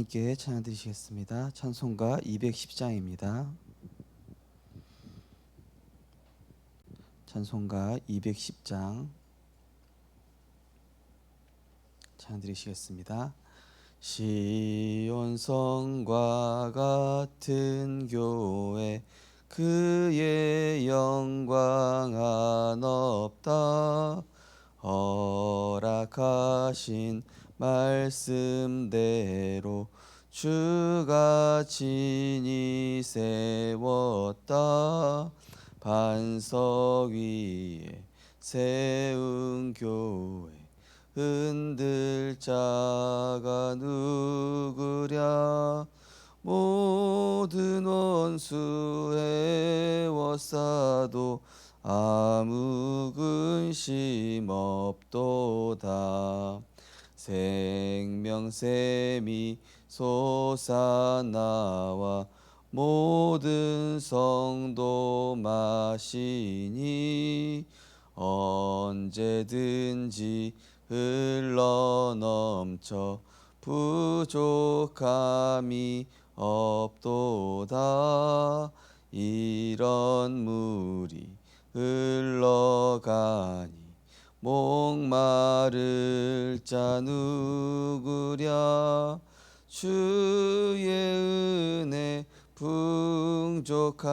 하나님께 찬양 드리시겠습니다. 찬송가 210장입니다. 찬송가 210장 찬양 드리시겠습니다. 시온성과 같은 교회 그의 영광 한 없다 허락하신 말씀대로 주가 진히 세웠다. 반석 위에 세운 교회 흔들 자가 누구랴? 모든 원수 해워싸도 아무 근심 없도다. 생명샘이 솟아나와 모든 성도 마시니 언제든지 흘러 넘쳐 부족함이 없도다. 이런 물이 흘러가니 목마를 자 누구랴 주의 은혜 풍족하여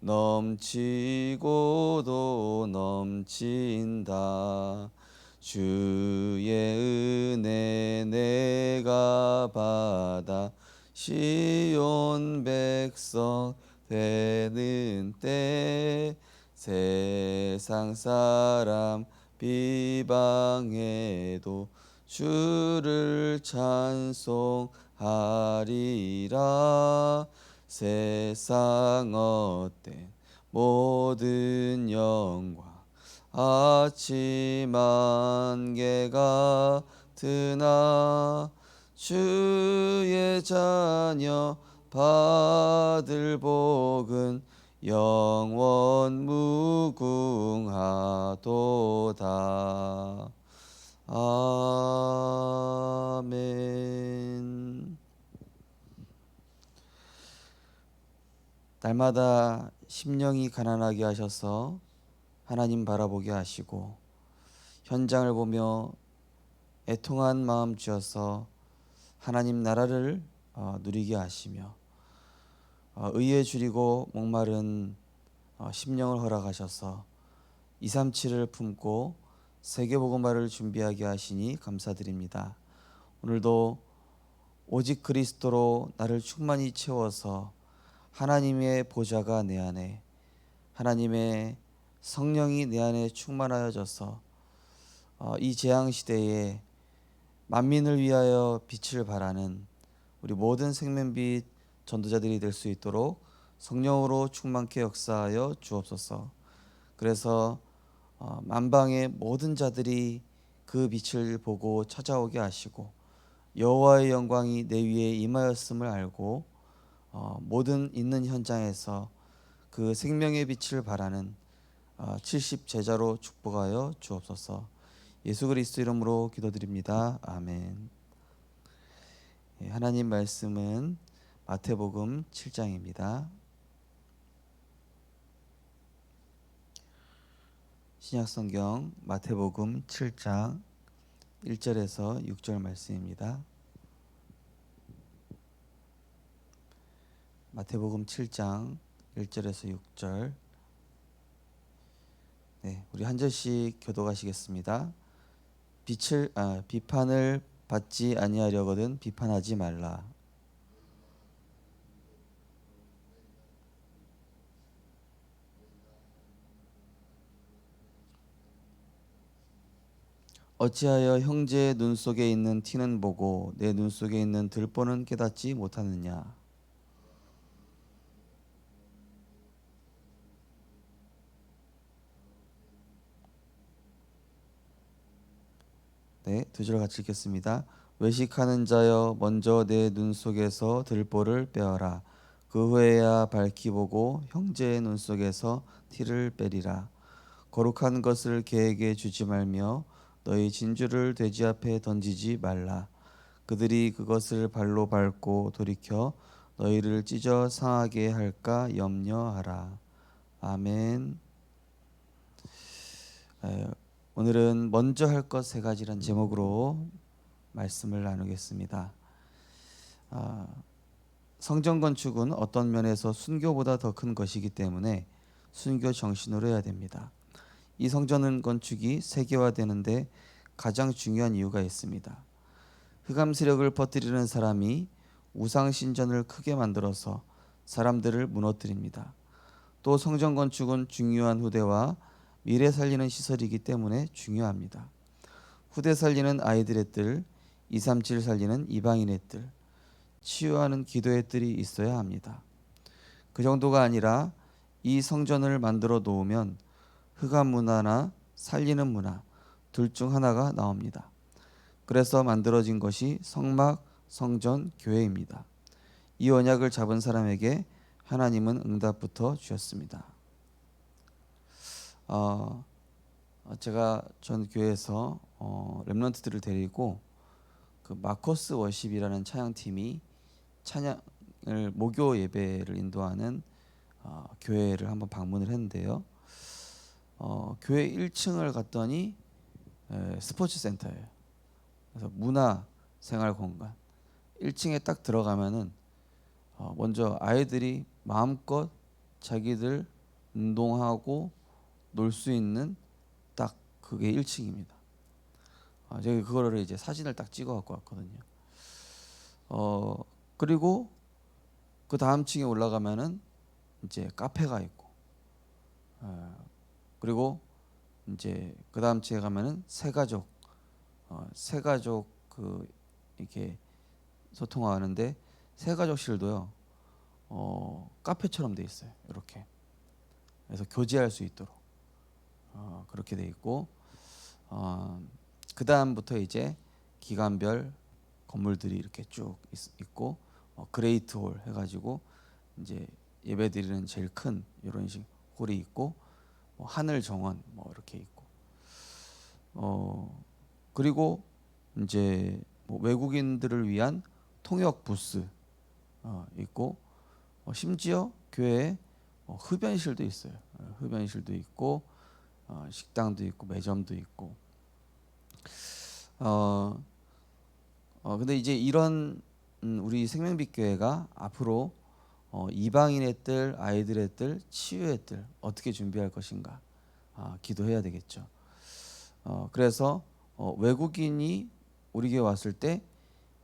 넘치고도 넘친다. 주의 은혜 내가 받아 시온 백성 되는 때 세상 사람 비방해도 주를 찬송하리라 세상 어때 모든 영광 아침 안개가 드나 주의 자녀 받을 복은 영원 무궁하도다. 아멘. 날마다 심령이 가난하게 하셔서 하나님 바라보게 하시고 현장을 보며 애통한 마음 주어서 하나님 나라를 어, 누리게 하시며 어, 의에 줄이고 목마른 어, 심령을 허락하셔서 237을 품고 세계복음화를 준비하게 하시니 감사드립니다. 오늘도 오직 그리스도로 나를 충만히 채워서 하나님의 보좌가 내 안에 하나님의 성령이 내 안에 충만하여져서 어, 이 재앙 시대에 만민을 위하여 빛을 발하는 우리 모든 생명빛 전도자들이 될 수 있도록 성령으로 충만케 역사하여 주옵소서. 그래서 어, 만방의 모든 자들이 그 빛을 보고 찾아오게 하시고 여호와의 영광이 내 위에 임하였음을 알고 어, 모든 있는 현장에서 그 생명의 빛을 발하는 70 제자로 축복하여 주옵소서. 예수 그리스도 이름으로 기도드립니다. 아멘. 예, 하나님 말씀은 마태복음 7장입니다. 신약 성경 마태복음 7장 1절에서 6절 말씀입니다. 마태복음 7장 1절에서 6절 네, 우리 한 절씩 교도하시겠습니다. 빛을 아, 비판을 받지 아니하려거든 비판하지 말라. 어찌하여 형제의 눈 속에 있는 티는 보고 내 눈 속에 있는 들보는 깨닫지 못하느냐? 네, 두 절 같이 읽겠습니다. 외식하는 자여 먼저 내 눈 속에서 들보를 빼어라. 그 후에야 밝히 보고 형제의 눈 속에서 티를 빼리라. 거룩한 것을 개에게 주지 말며 너희 진주를 돼지 앞에 던지지 말라. 그들이 그것을 발로 밟고 돌이켜 너희를 찢어 상하게 할까 염려하라. 아멘. 에, 오늘은 먼저 할 것 세 가지란 제목으로 말씀을 나누겠습니다. 아, 성전 건축은 어떤 면에서 순교보다 더 큰 것이기 때문에 순교 정신으로 해야 됩니다. 이 성전 건축이 세계화되는데 가장 중요한 이유가 있습니다. 흑암 세력을 퍼뜨리는 사람이 우상 신전을 크게 만들어서 사람들을 무너뜨립니다. 또 성전 건축은 중요한 후대와 미래 살리는 시설이기 때문에 중요합니다. 후대 살리는 아이들의 뜰, 237 살리는 이방인의 뜰, 치유하는 기도의 뜰이 있어야 합니다. 그 정도가 아니라 이 성전을 만들어 놓으면 흑암 문화나 살리는 문화 둘 중 하나가 나옵니다. 그래서 만들어진 것이 성막, 성전, 교회입니다. 이 언약을 잡은 사람에게 하나님은 응답부터 주셨습니다. 어, 제가 전 교회에서 어, 렘런트들을 데리고 그 마커스 워십이라는 찬양팀이 찬양을 목요 예배를 인도하는 어, 교회를 한번 방문을 했는데요. 어, 교회 1층을 갔더니 에, 스포츠 센터예요. 그래서 문화 생활 공간 1층에 딱 들어가면은 어, 먼저 아이들이 마음껏 자기들 운동하고 놀 수 있는 딱 그게 1층입니다. 아, 제가 그거를 이제 사진을 딱 찍어 갖고 왔거든요. 어 그리고 그 다음 층에 올라가면은 이제 카페가 있고, 어, 그리고 이제 그 다음 층에 가면은 새가족, 어, 새가족 그 이렇게 소통하는데 새가족실도요, 어, 카페처럼 돼 있어요. 이렇게. 그래서 교제할 수 있도록 어, 그렇게 돼 있고, 어, 그 다음부터 이제 기간별 건물들이 이렇게 쭉 있, 있고 어, 그레이트 홀 해가지고 이제 예배 드리는 제일 큰 이런 식 홀이 있고 뭐 하늘 정원 뭐 이렇게 있고 어 그리고 이제 뭐 외국인들을 위한 통역 부스 어, 있고 어, 심지어 교회에 어, 흡연실도 있어요. 어, 흡연실도 있고 어, 식당도 있고 매점도 있고 어, 어 근데 이제 이런 음, 우리 생명빛 교회가 앞으로 어, 이방인의 뜰, 아이들의 뜰, 치유의 뜰 어떻게 준비할 것인가 아, 기도해야 되겠죠. 어, 그래서 어, 외국인이 우리 교회 왔을 때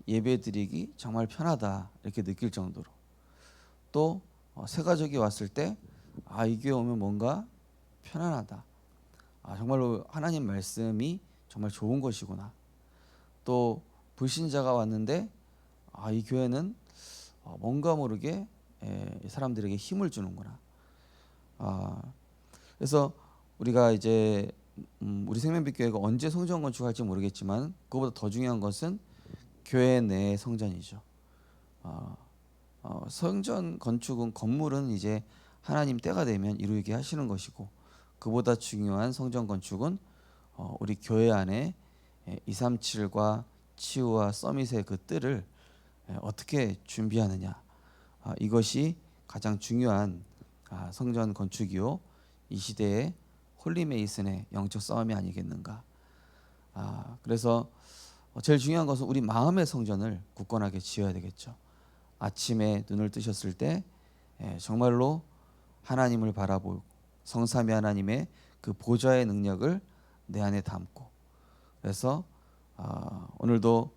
예배드리기 정말 편하다 이렇게 느낄 정도로 또 어, 새가족이 왔을 때 아, 이 교회 오면 뭔가 편안하다. 아, 정말로 하나님 말씀이 정말 좋은 것이구나. 또 불신자가 왔는데 아, 이 교회는 어, 뭔가 모르게 에, 사람들에게 힘을 주는구나. 아, 그래서 우리가 이제 음, 우리 생명빛 교회가 언제 성전 건축할지 모르겠지만 그보다 더 중요한 것은 교회 내 성전이죠. 어, 어, 성전 건축은 건물은 이제 하나님 때가 되면 이루게 하시는 것이고 그보다 중요한 성전 건축은 어, 우리 교회 안에 237과 치유와 서밋의 그 뜰을 어떻게 준비하느냐 아, 이것이 가장 중요한 아, 성전 건축이요. 이 시대의 홀리 메이슨의 영적 싸움이 아니겠는가. 아, 그래서 제일 중요한 것은 우리 마음의 성전을 굳건하게 지어야 되겠죠. 아침에 눈을 뜨셨을 때 정말로 하나님을 바라보고 성삼위 하나님의 그 보좌의 능력을 내 안에 담고. 그래서 어, 오늘도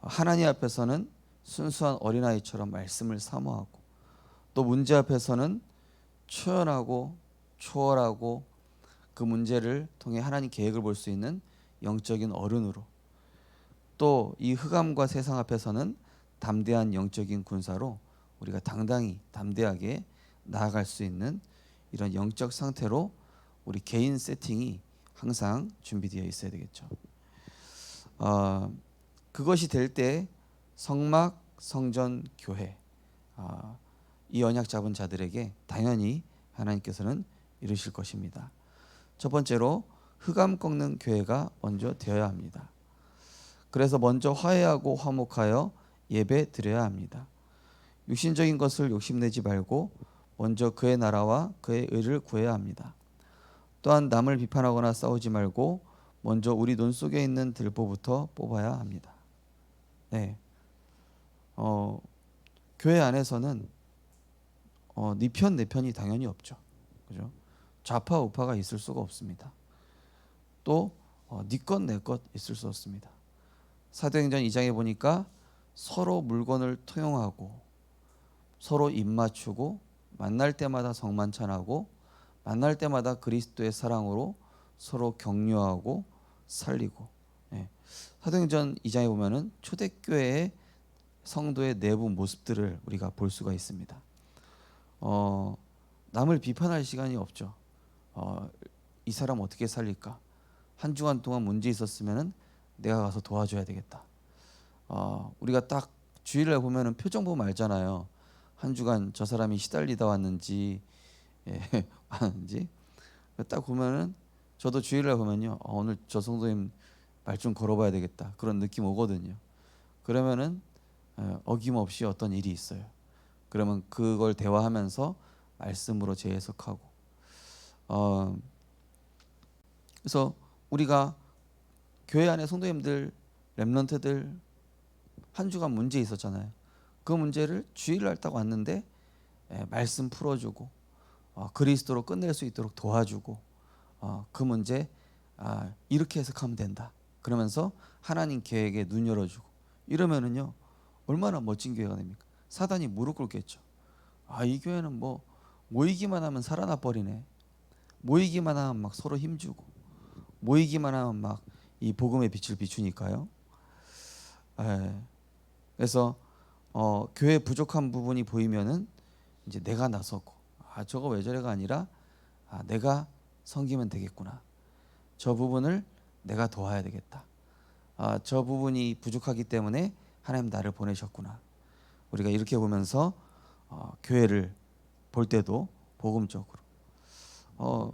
하나님 앞에서는 순수한 어린아이처럼 말씀을 사모하고 또 문제 앞에서는 초연하고 초월하고 그 문제를 통해 하나님 계획을 볼 수 있는 영적인 어른으로 또 이 흑암과 세상 앞에서는 담대한 영적인 군사로 우리가 당당히 담대하게 나아갈 수 있는 이런 영적 상태로 우리 개인 세팅이 항상 준비되어 있어야 되겠죠. 어, 그것이 될 때 성막, 성전, 교회 어, 이 언약 잡은 자들에게 당연히 하나님께서는 이루실 것입니다. 첫 번째로 흑암 꺾는 교회가 먼저 되어야 합니다. 그래서 먼저 화해하고 화목하여 예배 드려야 합니다. 육신적인 것을 욕심내지 말고 먼저 그의 나라와 그의 의를 구해야 합니다. 또한 남을 비판하거나 싸우지 말고 먼저 우리 눈 속에 있는 들보부터 뽑아야 합니다. 네. 어, 교회 안에서는 어, 네편 내 편이 당연히 없죠. 그죠? 좌파 우파가 있을 수가 없습니다. 또 어, 네것 내 것 있을 수 없습니다. 사도행전 2장에 보니까 서로 물건을 토용하고 서로 입 맞추고 만날 때마다 성만찬하고 만날 때마다 그리스도의 사랑으로 서로 격려하고 살리고 예. 사도행전 2장에 보면은 초대교회의 성도의 내부 모습들을 우리가 볼 수가 있습니다. 어, 남을 비판할 시간이 없죠. 어, 이 사람 어떻게 살릴까? 한 주간 동안 문제 있었으면은 내가 가서 도와줘야 되겠다. 어, 우리가 딱 주일날 보면은 표정 보면 알잖아요. 한 주간 저 사람이 시달리다 왔는지 예, 왔는지 딱 보면은 저도 주일날 보면요. 어, 오늘 저 성도님 말 좀 걸어봐야 되겠다 그런 느낌 오거든요. 그러면은 어, 어김없이 어떤 일이 있어요. 그러면 그걸 대화하면서 말씀으로 재해석하고 어, 그래서 우리가 교회 안에 성도님들 렘넌트들 한 주간 문제 있었잖아요. 그 문제를 주일날 딱 왔는데 예, 말씀 풀어주고 어, 그리스도로 끝낼 수 있도록 도와주고 어, 그 문제 아, 이렇게 해석하면 된다. 그러면서 하나님 계획에 눈 열어주고 이러면은요 얼마나 멋진 교회가 됩니까? 사단이 무릎 꿇겠죠. 아 이 교회는 뭐 모이기만 하면 살아나 버리네. 모이기만 하면 막 서로 힘주고 모이기만 하면 막 이 복음의 빛을 비추니까요. 에, 그래서 어, 교회 부족한 부분이 보이면은 이제 내가 나서고 아 저거 왜 저래가 아니라 아 내가 섬기면 되겠구나. 저 부분을 내가 도와야 되겠다. 아 저 부분이 부족하기 때문에 하나님 나를 보내셨구나. 우리가 이렇게 보면서 어, 교회를 볼 때도 복음적으로 어,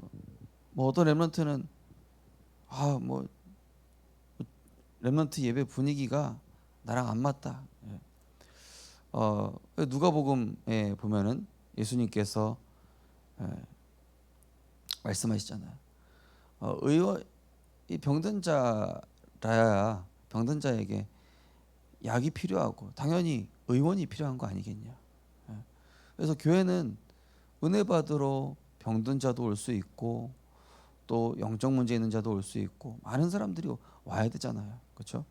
뭐 어떤 렘런트는 아 뭐 렘런트 예배 분위기가 나랑 안 맞다. 예. 어, 누가복음에 보면은 예수님께서 예, 말씀하시잖아요. 어, 의원 이 병든 자라야 병든 자에게 약이 필요하고 당연히 의원이 필요한 거 아니겠냐. 예. 그래서 교회는 은혜 받으러 병든 자도 올 수 있고 또 영적 문제 있는 자도 올 수 있고 많은 사람들이 와야 되잖아요. 그렇죠?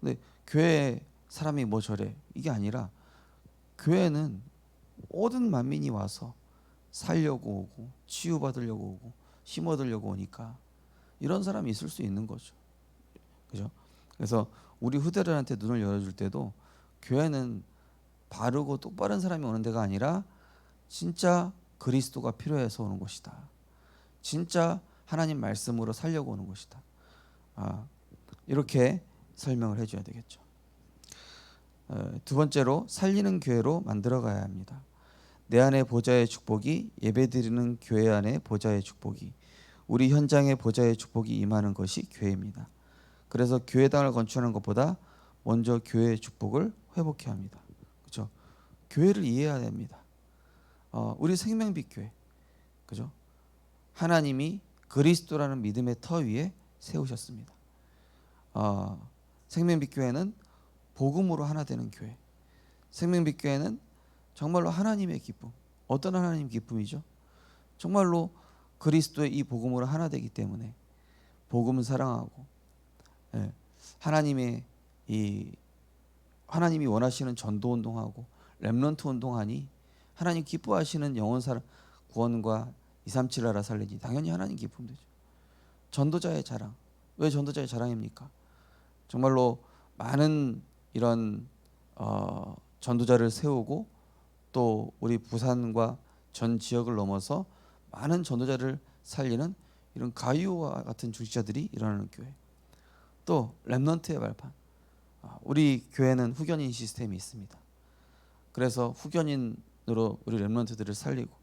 근데 교회 사람이 뭐 저래 이게 아니라 교회는 모든 만민이 와서 살려고 오고 치유받으려고 오고 힘 얻으려고 오니까 이런 사람이 있을 수 있는 거죠. 그죠? 그래서 우리 후대들한테 눈을 열어줄 때도 교회는 바르고 똑바른 사람이 오는 데가 아니라 진짜 그리스도가 필요해서 오는 곳이다. 진짜 하나님 말씀으로 살려고 오는 곳이다. 아, 이렇게 설명을 해줘야 되겠죠. 어, 두 번째로 살리는 교회로 만들어 가야 합니다. 내 안에 보좌의 축복이 예배드리는 교회 안에 보좌의 축복이 우리 현장에 보좌의 축복이 임하는 것이 교회입니다. 그래서 교회당을 건축하는 것보다 먼저 교회의 축복을 회복해야 합니다. 그렇죠? 교회를 이해해야 됩니다. 어, 우리 생명빛 교회, 그죠? 하나님이 그리스도라는 믿음의 터 위에 세우셨습니다. 어, 생명빛 교회는 복음으로 하나 되는 교회. 생명빛 교회는 정말로 하나님의 기쁨. 어떤 하나님 기쁨이죠? 정말로 그리스도의 이 복음으로 하나 되기 때문에 복음을 사랑하고 예, 하나님의 이 하나님이 원하시는 전도 운동하고 렘넌트 운동하니 하나님 기뻐하시는 영혼 사람 구원과 237 나라 살리니 당연히 하나님 기쁨 되죠. 전도자의 자랑. 왜 전도자의 자랑입니까? 정말로 많은 이런 어, 전도자를 세우고 또 우리 부산과 전 지역을 넘어서 많은 전도자를 살리는 이런 가유와 같은 중시자들이 일어나는 교회. 또 렘넌트의 발판. 아, 우리 교회는 후견인 시스템이 있습니다. 그래서 후견인으로 우리 렘넌트들을 살리고.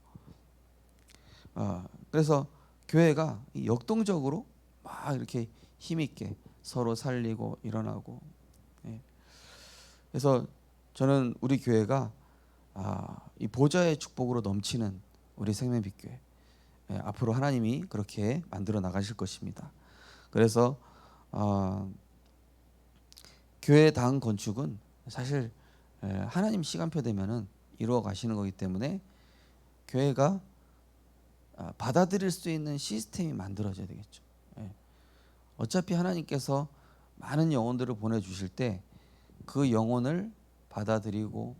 아, 그래서 교회가 역동적으로 막 이렇게 힘 있게 서로 살리고 일어나고. 예. 그래서 저는 우리 교회가 아, 이 보좌의 축복으로 넘치는 우리 생명빛교회 예, 앞으로 하나님이 그렇게 만들어 나가실 것입니다. 그래서 어, 교회 당 건축은 사실 에, 하나님 시간표 되면은 이루어 가시는 거기 때문에 교회가 아, 받아들일 수 있는 시스템이 만들어져야 되겠죠. 예. 어차피 하나님께서 많은 영혼들을 보내주실 때 그 영혼을 받아들이고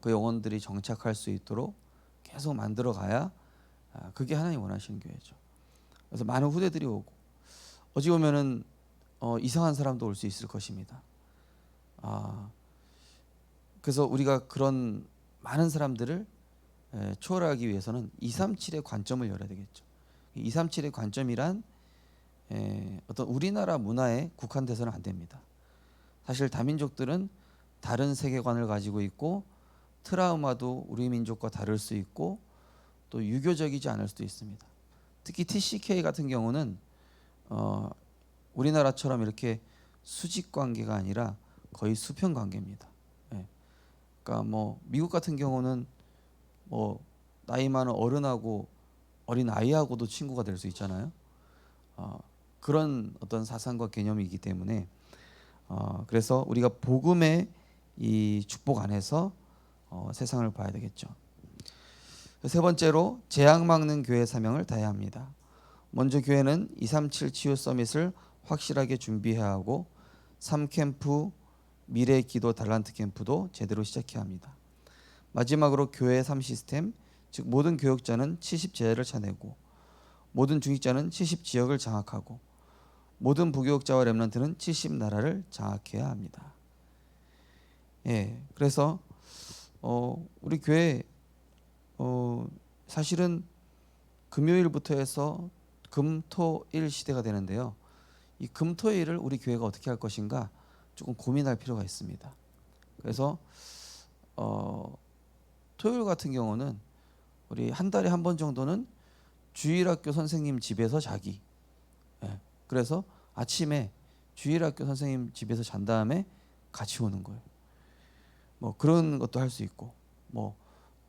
그 영혼들이 정착할 수 있도록 계속 만들어 가야 아, 그게 하나님 원하시는 교회죠. 그래서 많은 후대들이 오고 어찌 보면은 어, 이상한 사람도 올 수 있을 것입니다. 아, 그래서 우리가 그런 많은 사람들을 에, 초월하기 위해서는 237의 관점을 열어야 되겠죠. 237의 관점이란 에, 어떤 우리나라 문화에 국한돼서는 안 됩니다. 사실 다민족들은 다른 세계관을 가지고 있고 트라우마도 우리 민족과 다를 수 있고 또 유교적이지 않을 수도 있습니다. 특히 TCK 같은 경우는 어, 우리나라처럼 이렇게 수직 관계가 아니라 거의 수평 관계입니다. 예. 그러니까 뭐 미국 같은 경우는 뭐 나이 많은 어른하고 어린 아이하고도 친구가 될 수 있잖아요. 어, 그런 어떤 사상과 개념이기 때문에 어, 그래서 우리가 복음의 이 축복 안에서 어, 세상을 봐야 되겠죠. 세 번째로 재앙 막는 교회 사명을 다해야 합니다. 먼저 교회는 237 치유 서밋을 확실하게 준비해야 하고 3캠프 미래 기도 달란트 캠프도 제대로 시작해야 합니다. 마지막으로 교회 3 시스템 즉 모든 교역자는 70 제자를 차내고 모든 중직자는 70 지역을 장악하고 모든 부교역자와 렘넌트는 70 나라를 장악해야 합니다. 예, 그래서 어, 우리 교회 어, 사실은 금요일부터 해서 금토일 시대가 되는데요. 이 금토일을 우리 교회가 어떻게 할 것인가 조금 고민할 필요가 있습니다. 그래서 어, 토요일 같은 경우는 우리 한 달에 한 번 정도는 주일학교 선생님 집에서 자기. 예, 그래서 아침에 주일학교 선생님 집에서 잔 다음에 같이 오는 거예요. 뭐 그런 것도 할 수 있고, 뭐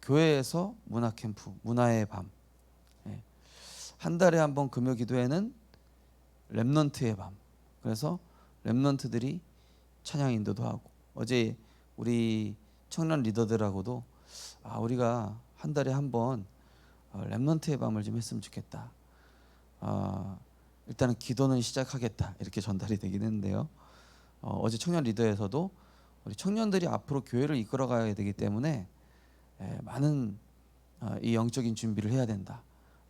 교회에서 문화 캠프, 문화의 밤. 예. 한 달에 한 번 금요 기도회는 렘넌트의 밤. 그래서 렘넌트들이 찬양 인도도 하고 어제 우리 청년 리더들하고도 아 우리가 한 달에 한번 어, 렘넌트의 밤을 좀 했으면 좋겠다. 아, 일단은 기도는 시작하겠다 이렇게 전달이 되긴 했는데요. 어, 어제 청년 리더에서도 우리 청년들이 앞으로 교회를 이끌어가야 되기 때문에 에, 많은 어, 이 영적인 준비를 해야 된다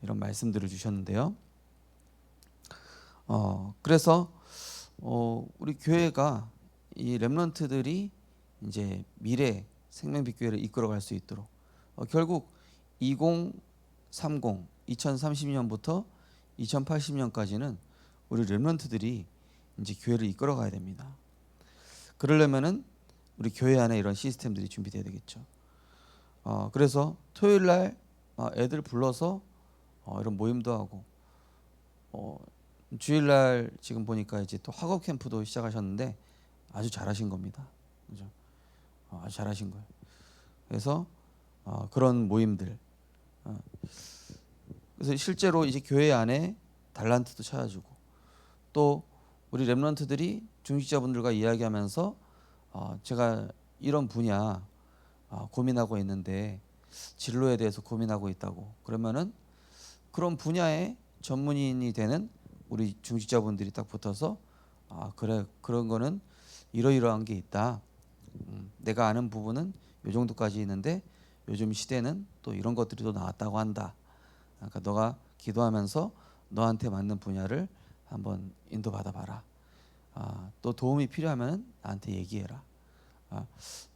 이런 말씀들을 주셨는데요. 어, 그래서 어, 우리 교회가 이 렘런트들이 이제 미래 생명빛 교회를 이끌어갈 수 있도록 어, 결국 2030, 2030년부터 2080년까지는 우리 렘런트들이 이제 교회를 이끌어가야 됩니다. 그러려면은 우리 교회 안에 이런 시스템들이 준비돼야 되겠죠. 어, 그래서 토요일 날 어, 애들 불러서 어, 이런 모임도 하고 어, 주일 날 지금 보니까 이제 또 학업 캠프도 시작하셨는데 아주 잘하신 겁니다. 그죠? 어, 아주 잘하신 거예요. 그래서 어, 그런 모임들. 어, 그래서 실제로 이제 교회 안에 달란트도 찾아주고 또 우리 렘런트들이 중직자분들과 이야기하면서 어, 제가 이런 분야 어, 고민하고 있는데 진로에 대해서 고민하고 있다고 그러면은 그런 분야의 전문인이 되는 우리 중직자분들이 딱 붙어서 아 그래 그런 거는 이러이러한 게 있다. 음, 내가 아는 부분은 요 정도까지 있는데 요즘 시대는 또 이런 것들이 또 나왔다고 한다. 그러니까 너가 기도하면서 너한테 맞는 분야를 한번 인도받아 봐라. 아, 또 도움이 필요하면 나한테 얘기해라. 아,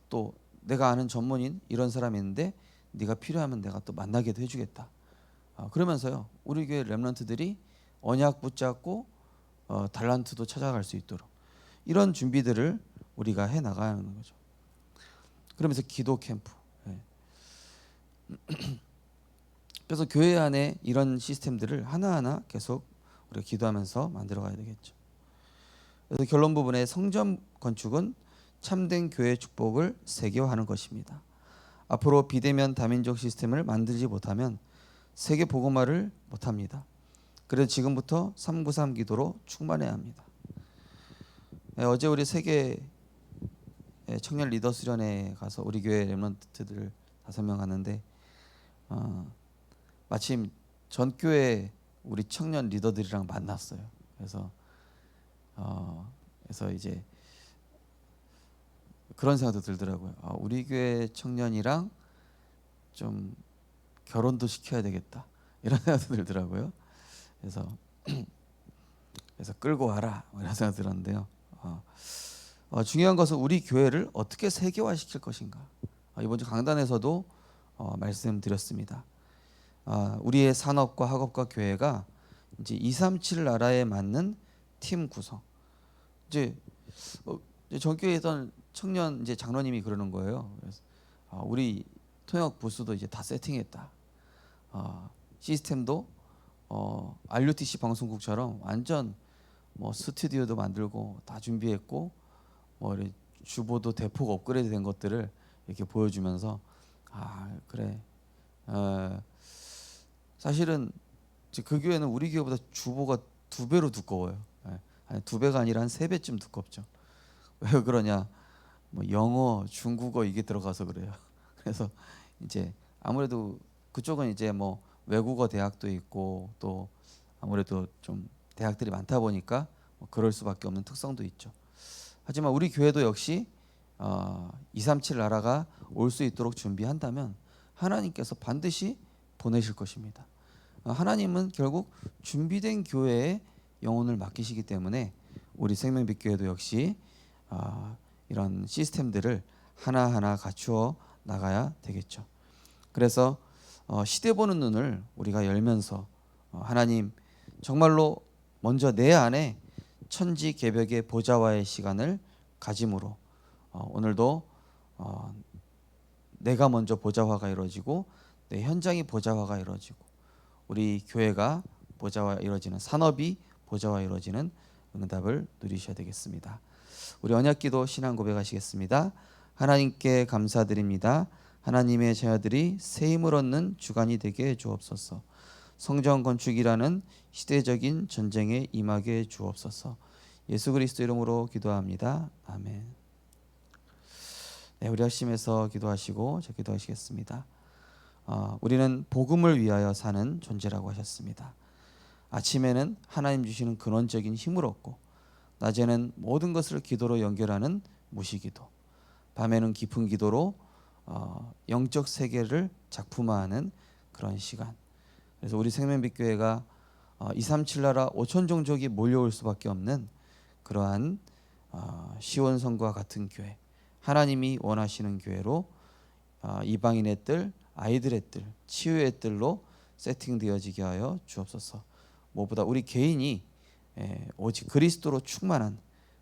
또 내가 아는 전문인 이런 사람이 있는데 네가 필요하면 내가 또 만나게도 해주겠다. 아, 그러면서요 우리 교회 렘런트들이 언약 붙잡고 어, 달란트도 찾아갈 수 있도록 이런 준비들을 우리가 해 나가야 하는 거죠. 그러면서 기도 캠프. 예. 그래서 교회 안에 이런 시스템들을 하나하나 계속 우리가 기도하면서 만들어 가야 되겠죠. 그래서 결론 부분에 성전 건축은 참된 교회 축복을 세계화하는 것입니다. 앞으로 비대면 다민족 시스템을 만들지 못하면 세계 복음화를 못합니다. 그래서 지금부터 393 기도로 충만해야 합니다. 예, 어제 우리 세계 예, 청년 리더 수련회 가서 우리 교회 렘넌트들 다섯 명 갔는데 어, 마침 전 교회 우리 청년 리더들이랑 만났어요. 그래서 어, 그래서 이제 그런 생각도 들더라고요. 아, 우리 교회 청년이랑 좀 결혼도 시켜야 되겠다 이런 생각도 들더라고요. 그래서 그래서 끌고 와라 뭐 이런 생각 들었는데요. 어, 어, 중요한 것은 우리 교회를 어떻게 세계화 시킬 것인가. 어, 이번 주 강단에서도 어, 말씀드렸습니다. 아, 우리의 산업과 학업과 교회가 이제 237 나라에 맞는 팀 구성. 이제 어, 전교에 있던 청년 이제 장로님이 그러는 거예요. 그래서 아, 우리 통역 부스도 이제 다 세팅했다. 아, 시스템도 어, RUTC 방송국처럼 완전 뭐 스튜디오도 만들고 다 준비했고 뭐 주보도 대폭 업그레이드 된 것들을 이렇게 보여주면서 아 그래 어, 사실은 그 교회는 우리 교회보다 주보가 두 배로 두꺼워요. 예. 아니 두 배가 아니라 한 세 배쯤 두껍죠. 왜 그러냐? 뭐 영어, 중국어 이게 들어가서 그래요. 그래서 이제 아무래도 그쪽은 이제 뭐 외국어 대학도 있고 또 아무래도 좀 대학들이 많다 보니까 뭐 그럴 수밖에 없는 특성도 있죠. 하지만 우리 교회도 역시 어, 237 나라가 올 수 있도록 준비한다면 하나님께서 반드시 보내실 것입니다. 어, 하나님은 결국 준비된 교회에 영혼을 맡기시기 때문에 우리 생명빛 교회도 역시 어, 이런 시스템들을 하나하나 갖추어 나가야 되겠죠. 그래서 어, 시대 보는 눈을 우리가 열면서 어, 하나님 정말로 먼저 내 안에 천지 개벽의 보좌와의 시간을 가짐으로 어, 오늘도 어, 내가 먼저 보좌화가 이루어지고 내 현장이 보좌화가 이루어지고 우리 교회가 보좌화 이루어지는 산업이 보좌화 이루어지는 응답을 누리셔야 되겠습니다. 우리 언약기도 신앙 고백하시겠습니다. 하나님께 감사드립니다. 하나님의 자녀들이 새 힘을 얻는 주간이 되게 해 주옵소서. 성전 건축이라는 시대적인 전쟁에 임하게 해 주옵소서. 예수 그리스도 이름으로 기도합니다. 아멘. 네, 우리 하심에서 기도하시고 저 기도하시겠습니다. 어, 우리는 복음을 위하여 사는 존재라고 하셨습니다. 아침에는 하나님 주시는 근원적인 힘을 얻고 낮에는 모든 것을 기도로 연결하는 무시기도, 밤에는 깊은 기도로 어, 영적 세계를 작품화하는 그런 시간. 그래서 우리 생명빛교회가 어, 237 나라 5천 종족이 몰려올 수밖에 없는 그러한 어, 시온성과 같은 교회, 하나님이 원하시는 교회로 어, 이방인의 뜰, 아이들의 뜰, 치유의 뜰로 세팅되어지게 하여 주옵소서. 무엇보다 우리 개인이 에, 오직 그리스도로 충만한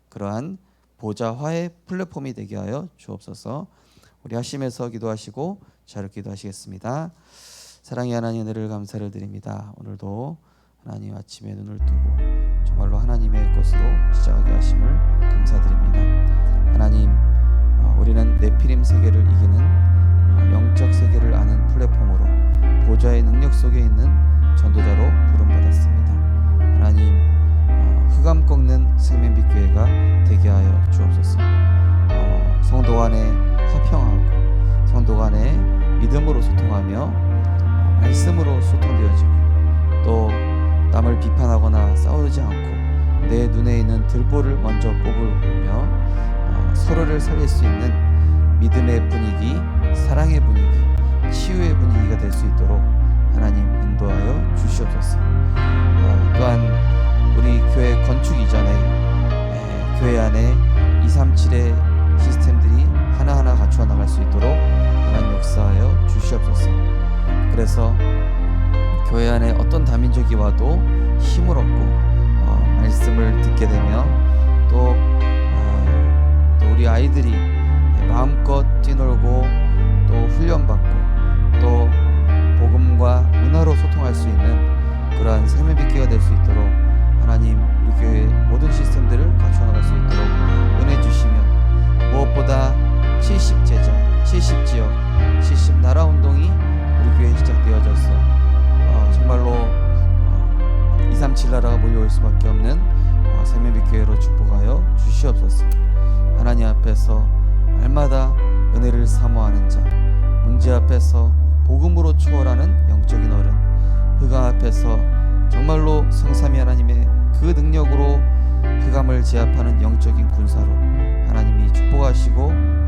그러한 보좌화의 플랫폼이 되게 하여 주옵소서. 우리 하심에서 기도하시고 자를 기도하시겠습니다. 사랑의 하나님 은혜를 감사를 드립니다. 오늘도 하나님 아침에 눈을 뜨고 정말로 하나님의 것으로 시작하게 하심을 감사드립니다. 하나님 어, 우리는 네피림 세계를 이기는 어, 영적 세계를 아는 플랫폼으로 보좌의 능력 속에 있는 전도자로 부름받았습니다. 하나님 어, 흑암 꺾는 생명빛 교회가 되게 하여 주옵소서. 어, 성도 간에 화평하고 성도 간에 믿음으로 소통하며 어, 말씀으로 소통되어지고 또 남을 비판하거나 싸우지 않고 내 눈에 있는 들보를 먼저 뽑으며 어, 서로를 살릴 수 있는 믿음의 분위기, 사랑의 분위기, 치유의 분위기가 될 수 있도록 하나님 인도하여 주시옵소서. 어, 또한 수 있도록 하나님 역사하여 주시옵소서. 그래서 교회 안에 어떤 다민족이 와도 힘을 얻고 어, 말씀을 듣게 되며 또, 어, 또 우리 아이들이 마음껏 뛰놀고 또 훈련받고 또 복음과 문화로 소통할 수 있는 그러한 삶의 비키가 될 수 있도록 하나님 우리 교회 모든 시스템들을 갖춰 나갈 수 있도록 은혜 주시며 무엇보다 70제자 70지역, 70나라 운동이 우리 교회에 시작되어졌어. 어, 정말로 어, 2, 3, 7나라가 몰려올 수밖에 없는 어, 새매비 교회로 축복하여 주시옵소서. 하나님 앞에서 날마다 은혜를 사모하는 자, 문제 앞에서 복음으로 추월하는 영적인 어른, 흑암 앞에서 정말로 성삼위 하나님의 그 능력으로 흑암을 제압하는 영적인 군사로 하나님이 축복하시고